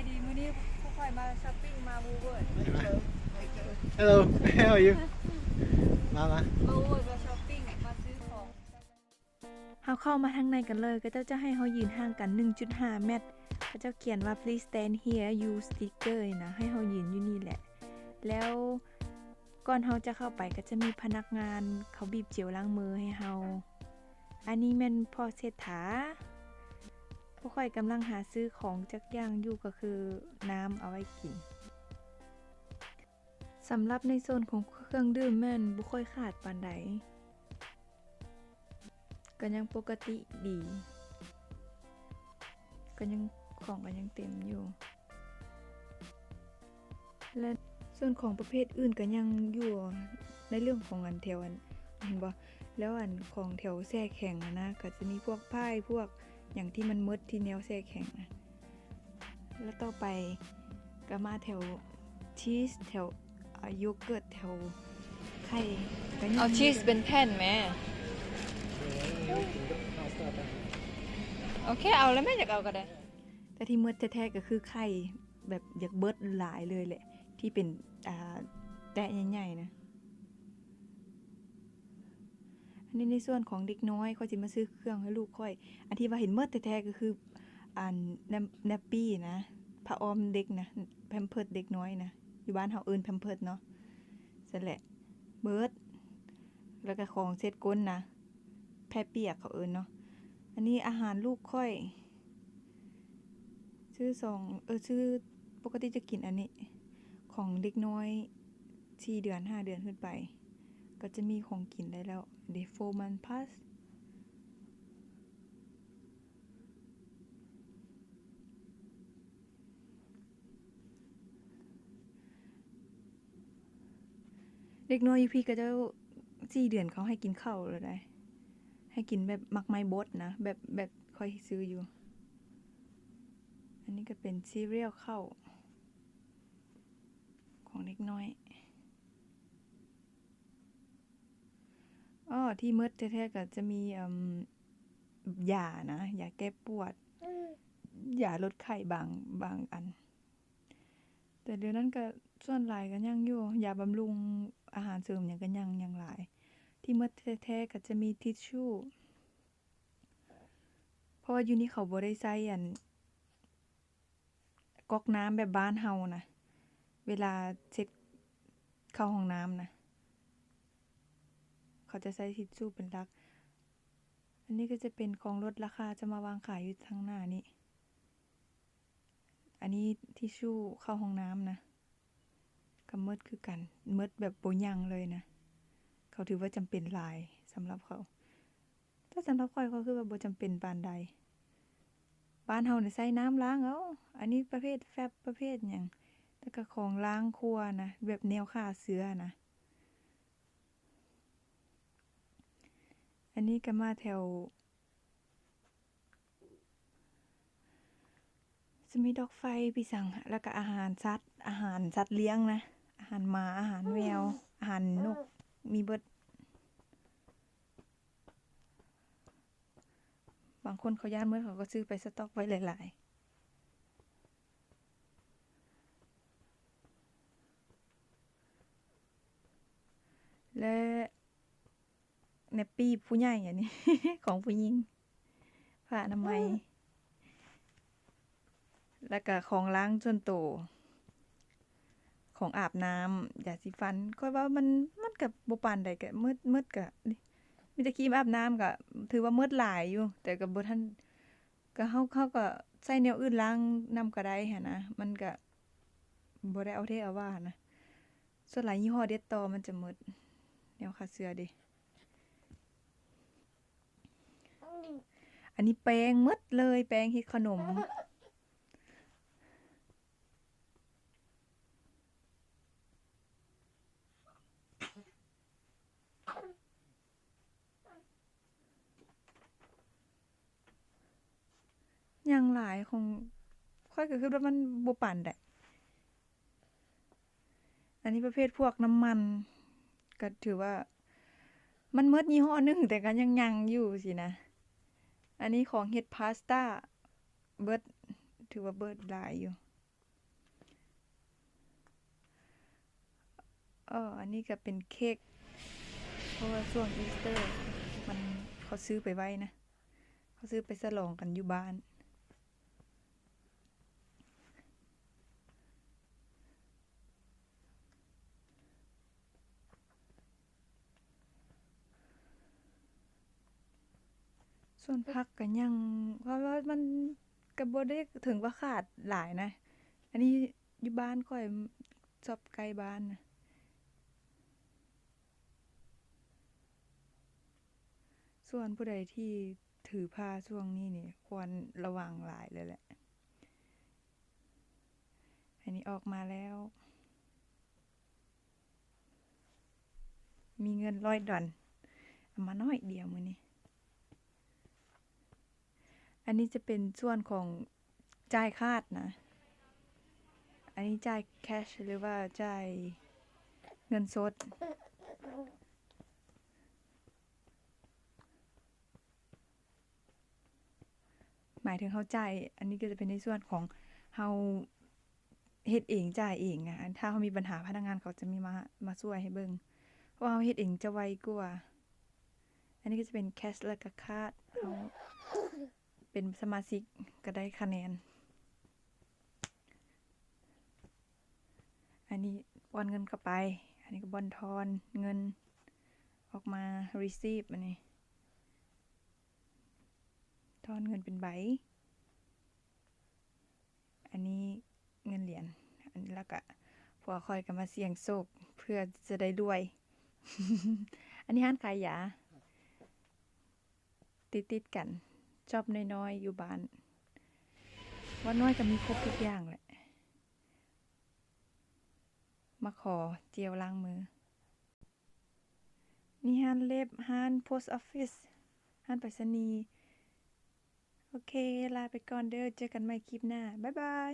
ายดีมื้อนี้ผู้ค่อยมาช้อปปิ้งมาบูเวิร์ด Hello, how are you? มามาบูเวิร์ดมาช้อปปิ้งมาซื้อของเฮาเข้ามาทางในกันเลยก็เจ้าจะให้เฮายืนห่างกัน 1.5 เมตรก็เจ้าเขียนว่า please stand here you sticker นี่นะให้เฮายืนอยู่นี่แหละ แล้วก่อนเฮาจะเข้าไปก็จะมีพนักงานเขาบีบเจลล้างมือให้เฮาอันนี้แม่นพ่อเศรษฐา พวกข่อยกำลังหาซื้อของจักอย่างอยู่ก็คือน้ำเอาไว้กินสำหรับในโซนของเครื่องดื่มแม่นบ่ค่อยขาดปานใดก็ยังปกติดีก็ยังของก็ยังเต็มอยู่ และส่วนของประเภทอื่นก็ยังอยู่ในเรื่องของอันแถวอันเห็นบ่แล้วอันของแถวแช่แข็งนะก็จะมีพวกไพ่พวก อย่างที่มันมดที่แนวแช่แข็งนะแล้วต่อไปก็มาแถวชีสแถวอ่าโยเกิร์ตแถวไข่ก็ยังเอาชีสเป็นแผ่นแม่โอเคเอาแล้วแม่อยากเอาก็ได้ แต่ที่มืดแท้ๆก็คือไข่แบบอยากเบิดหลายเลยแหละ ที่เป็นอ่าแตะใหญ่ๆนะ อันในส่วนของเด็กน้อยเขาจะมาซื้อเครื่องให้ลูกค่อย อันที่ว่าเห็นเมืดแท้ๆก็คืออันแนปปี้นะผ้าอ้อมเด็กนะแพมเพิร์ดเด็กน้อยนะอยู่บ้านเฮาเอิ้นแพมเพิร์ดเนาะนั่นแหละเบิร์ดแล้วก็ของเช็ดก้นนะแพเปียกเขาเอิ้นเนาะอันนี้อาหารลูกค่อยชื่อสองเออชื่อปกติจะกินอันนี้ ของเด็กน้อยสี่เดือนห้าเดือนขึ้นไป ก็จะมีของกินได้แล้วเดโฟมันพัสเด็กน้อยอยู่พี่ก็จะสี่เดือนเขาให้กินข้าวเลยได้ ให้กินแบบมักไม้บดนะ แบบแบบค่อยซื้ออยู่ อันนี้ก็เป็นซีเรียลข้าวของเล็กน้อยอ้อ ที่มืดแท้ๆก็จะมีอืมยานะยาแก้ปวดยาลดไข้บางบางอัน แต่เดี๋ยวนั้นก็ส่วนหลายก็ยังอยู่ยาบำรุงอาหารเสริมอย่างก็ยังยังหลาย ที่มืดแท้ๆก็จะมีทิชชู่เพราะว่าอยู่นี่เขาบ่ได้ใช้อันก๊อกน้ำแบบบ้านเฮานะเวลาเช็ดเข้าห้องน้ำนะ เขาจะใช้ทิชชู่เป็นหลัก อันนี้ก็จะเป็นของลดราคาจะมาวางขายอยู่ทางหน้านี้ อันนี้ทิชชู่เข้าห้องน้ำนะกับเมิดคือกันเมิดแบบโบยังเลยนะ เขาถือว่าจำเป็นหลายสำหรับเขา ถ้าสำหรับข่อยเขาคือว่าโบจำเป็นปานใดบ้านเฮาเนี่ยใส่น้ำล้างเอาอันนี้ประเภทแฟบประเภทหยังแล้วก็ของล้างครัวนะแบบแนวฆ่าเสือนะ อันนี้ก็มาแถวจะมีดอกไฟพี่สั่งแล้วก็อาหารสัตว์ อาหารสัตว์เลี้ยงนะ อาหารหมา อาหารแมว อาหารนก มีเบิด บางคนเขาย่านเมื่อเขาก็ซื้อไปสต็อกไว้หลาย ๆและ นปปี้ผู้ใหญ่อันนี้ ของผู้หญิงผ้าอนามัยแล้วก็ของล้างจนโตวของอาบน้ำยาสีฟันก็ว่ามันมันกับโบปานใดกับมืดมืดกับมีแต่ครีมอาบน้ำก็ถือว่ามืดหลายอยู่ แต่กับบท่านก็เฮาเขาก็ใส่แนวอื่นล้างน้ำก็ได้หันนะมันก็บ่ได้เอาเทเอาว่าหั้นนะส่วนหลายยี่ห้อเด็ดต่อมันจะมืดแนวคาเสือเดิ อันนี้แป้งมืดเลยแป้งเฮ็ดขนมย่างหลายของค่อยก็คือว่ามันบ่ปานได้อันนี้ประเภทพวกน้ำมัน ก็ถือว่า มันเมดยี่ห้อหนึงแต่ก็ยังยังอยู่สินะ อันนี้ของเฮ็ดพาสต้า เบิร์ดถือว่าเบิร์ดหลายอยู่เอออันนี้ก็เป็นเค้ก เพราะว่าช่วงอีสเตอร์ มันเขาซื้อไปไว้นะ เขาซื้อไปสลองกันอยู่บ้าน ส่วนพักก็ยัง เพราะว่ามันก็บ่ได้ถึงว่าขาดหลายนะ อันนี้อยู่บ้านค่อยชอบใกลบ้านนะส่วนผู้ใดที่ถือผ้าช่วงนี้นี่ควรระวังหลายเลยแหละ อันนี้ออกมาแล้ว มีเงินร้อยดอนเอามาน้อยเดียวมือนี้ อันนี้จะเป็นส่วนของจ่ายคาดนะ อันนี้จ่ายแคชหรือว่าจ่ายเงินสด หมายถึงเขาจ่าย อันนี้ก็จะเป็นในส่วนของเขาเฮ็ดเองจ่ายเองนะ ถ้าเขามีปัญหาพนักงานเขาจะมีมามาช่วยให้เบิงเพราะว่าเขาเฮ็ดเองจะไวกว่า อันนี้ก็จะเป็นแคชและก็คาดเขา เป็นสมาชิกก็ได้คะแนน อันนี้บอนเงินเข้าไป อันนี้ก็บอนทอนเงินออกมา receive อันนี้ ทอนเงินเป็นใบ อันนี้เงินเหรียญ อันนี้แล้วก็พวคอยกันมาเสี่ยงโชคเพื่อจะได้รวย อันนี้ห้านขายยาติดติดกัน ชอบน้อยๆอยู่บ้านว่าน้อยก็มีครบทุกอย่างแหละ มาขอเจียวล้างมือ นี่ฮันเล็บฮันโพสต์ออฟฟิศฮันไปรษณีย์โอเค ลาไปก่อนเด้อเจอกันใหม่คลิปหน้า บ๊ายบาย